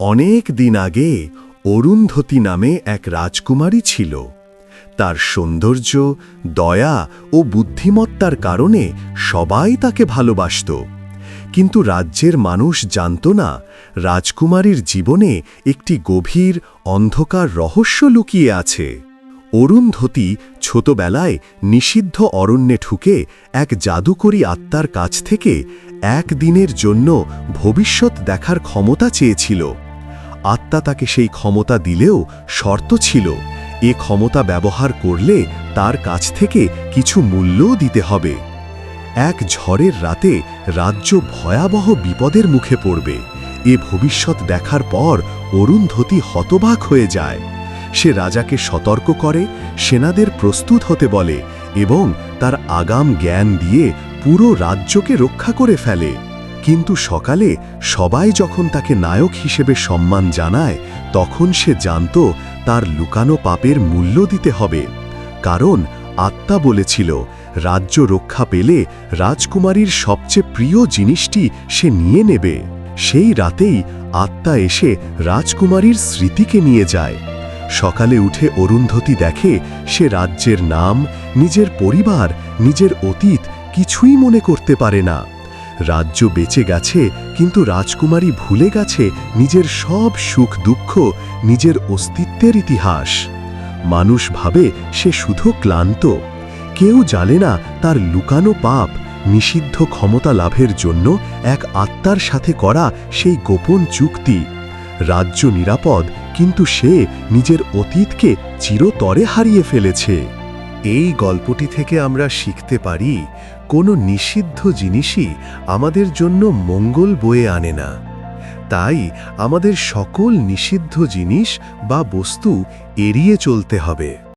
অনেক দিন আগে অরুন্ধতী নামে এক রাজকুমারী ছিল। তার সৌন্দর্য, দয়া ও বুদ্ধিমত্তার কারণে সবাই তাকে ভালোবাসত। কিন্তু রাজ্যের মানুষ জানত না রাজকুমারীর জীবনে একটি গভীর, অন্ধকার রহস্য লুকিয়ে আছে। অরুন্ধতী ছোটবেলায় নিষিদ্ধ অরণ্যে ঠুকে এক জাদুকরী আত্মার কাছ থেকে একদিনের জন্য ভবিষ্যৎ দেখার ক্ষমতা চেয়েছিল। আত্মা তাকে সেই ক্ষমতা দিলেও শর্ত ছিল, এ ক্ষমতা ব্যবহার করলে তার কাছ থেকে কিছু মূল্যও দিতে হবে। এক ঝড়ের রাতে রাজ্য ভয়াবহ বিপদের মুখে পড়বে, এ ভবিষ্যৎ দেখার পর অরুন্ধতী হতবাক হয়ে যায়। সে রাজাকে সতর্ক করে, সেনাদের প্রস্তুত হতে বলে এবং তার আগাম জ্ঞান দিয়ে পুরো রাজ্যকে রক্ষা করে ফেলে। কিন্তু সকালে সবাই যখন তাকে নায়ক হিসেবে সম্মান জানায়, তখন সে জানত তার লুকানো পাপের মূল্য দিতে হবে। কারণ আত্মা বলেছিল, রাজ্য রক্ষা পেলে রাজকুমারীর সবচেয়ে প্রিয় জিনিসটি সে নিয়ে নেবে। সেই রাতেই আত্মা এসে রাজকুমারীর স্মৃতিকে নিয়ে যায়। সকালে উঠে অরুন্ধতী দেখে সে রাজ্যের নাম, নিজের পরিবার, নিজের অতীত কিছুই মনে করতে পারে না। রাজ্য বেঁচে গেছে, কিন্তু রাজকুমারী ভুলে গেছে নিজের সব সুখ দুঃখ, নিজের অস্তিত্বের ইতিহাস। মানুষ ভাবে সে শুধু ক্লান্ত। কেউ জানে না তার লুকানো পাপ, নিষিদ্ধ ক্ষমতা লাভের জন্য এক আত্মার সাথে করা সেই গোপন চুক্তি। রাজ্য নিরাপদ, কিন্তু সে নিজের অতীতকে চিরতরে হারিয়ে ফেলেছে। এই গল্পটি থেকে আমরা শিখতে পারি, কোনো নিষিদ্ধ জিনিসই আমাদের জন্য মঙ্গল বয়ে আনে না। তাই আমাদের সকল নিষিদ্ধ জিনিস বা বস্তু এড়িয়ে চলতে হবে।